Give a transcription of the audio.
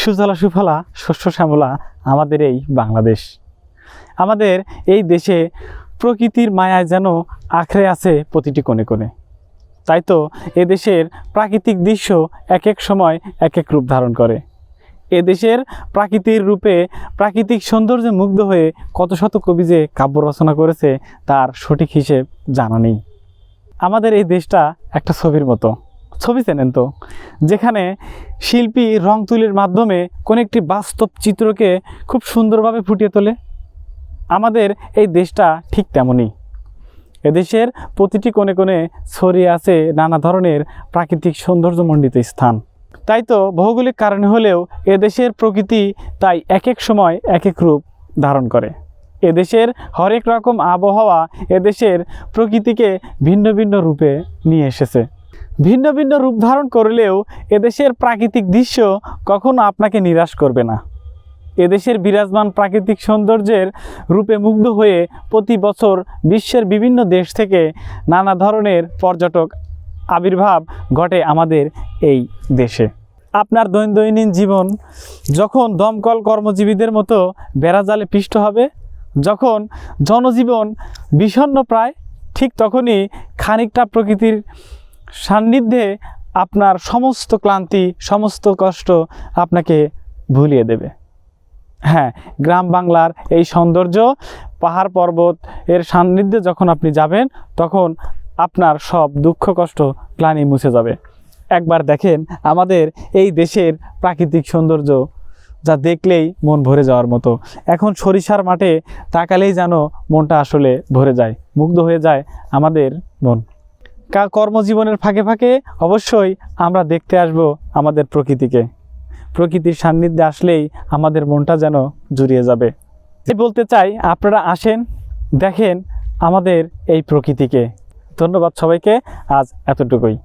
সুজলা সুফলা, শস্য শ্যামলা আমাদের এই বাংলাদেশ। আমাদের এই দেশে প্রকৃতির মায়ায় যেন আখড়ে আছে প্রতিটি কোণে কোণে। তাই তো এদেশের প্রাকৃতিক দৃশ্য এক এক সময় এক এক রূপ ধারণ করে। এদেশের প্রাকৃতির রূপে প্রাকৃতিক সৌন্দর্যে মুগ্ধ হয়ে কত শত কবি যে কাব্য রচনা করেছে তার সঠিক হিসেব জানা নেই। আমাদের এই দেশটা একটা ছবির মতো। ছবি চেনেন তো? যেখানে শিল্পী রং তুলির মাধ্যমে কোনো একটি বাস্তব চিত্রকে খুব সুন্দরভাবে ফুটিয়ে তোলে। আমাদের এই দেশটা ঠিক তেমনই। এদেশের প্রতিটি কোণে কোণে ছড়িয়ে আছে নানা ধরনের প্রাকৃতিক সৌন্দর্যমণ্ডিত স্থান। তাই তো ভৌগোলিক কারণে হলেও এদেশের প্রকৃতি তাই এক এক সময় এক এক রূপ ধারণ করে। এদেশের হরেক রকম আবহাওয়া এদেশের প্রকৃতিকে ভিন্ন ভিন্ন রূপে নিয়ে এসেছে। ভিন্ন ভিন্ন রূপ ধারণ করলেও এদেশের প্রাকৃতিক দৃশ্য কখনো আপনাকে নিরাশ করবে না। এদেশের বিরাজমান প্রাকৃতিক সৌন্দর্যের রূপে মুগ্ধ হয়ে প্রতি বছর বিশ্বের বিভিন্ন দেশ থেকে নানা ধরনের পর্যটক আবির্ভাব ঘটে আমাদের এই দেশে। আপনার দৈনন্দিন জীবন যখন দমকল কর্মজীবীদের মতো বেড়াজালে পিষ্ট হবে, যখন জনজীবন বিষণ্ণ প্রায়, ঠিক তখনই খানিকটা প্রকৃতির সান্নিধ্যে আপনার সমস্ত ক্লান্তি, সমস্ত কষ্ট আপনাকে ভুলিয়ে দেবে। হ্যাঁ গ্রাম বাংলার এই সৌন্দর্য, পাহাড় পর্বত এর সান্নিধ্যে যখন আপনি যাবেন, তখন আপনার সব দুঃখ, কষ্ট, গ্লানি মুছে যাবে। একবার দেখেন আমাদের এই দেশের প্রাকৃতিক সৌন্দর্য যা দেখলেই মন ভরে যাওয়ার মতো। এখন সরিষার মাঠে তাকালেই যেন মনটা আসলে ভরে যায়, মুগ্ধ হয়ে যায় আমাদের মন। কর্মজীবনের ফাঁকে ফাঁকে অবশ্যই আমরা দেখতে আসব আমাদের প্রকৃতিকে। প্রকৃতির সান্নিধ্যে আসলেই আমাদের মনটা যেন জুড়িয়ে যাবে। বলতে চাই, আপনারা আসেন, দেখেন আমাদের এই প্রকৃতিকে। ধন্যবাদ সবাইকে, আজ এতটুকুই।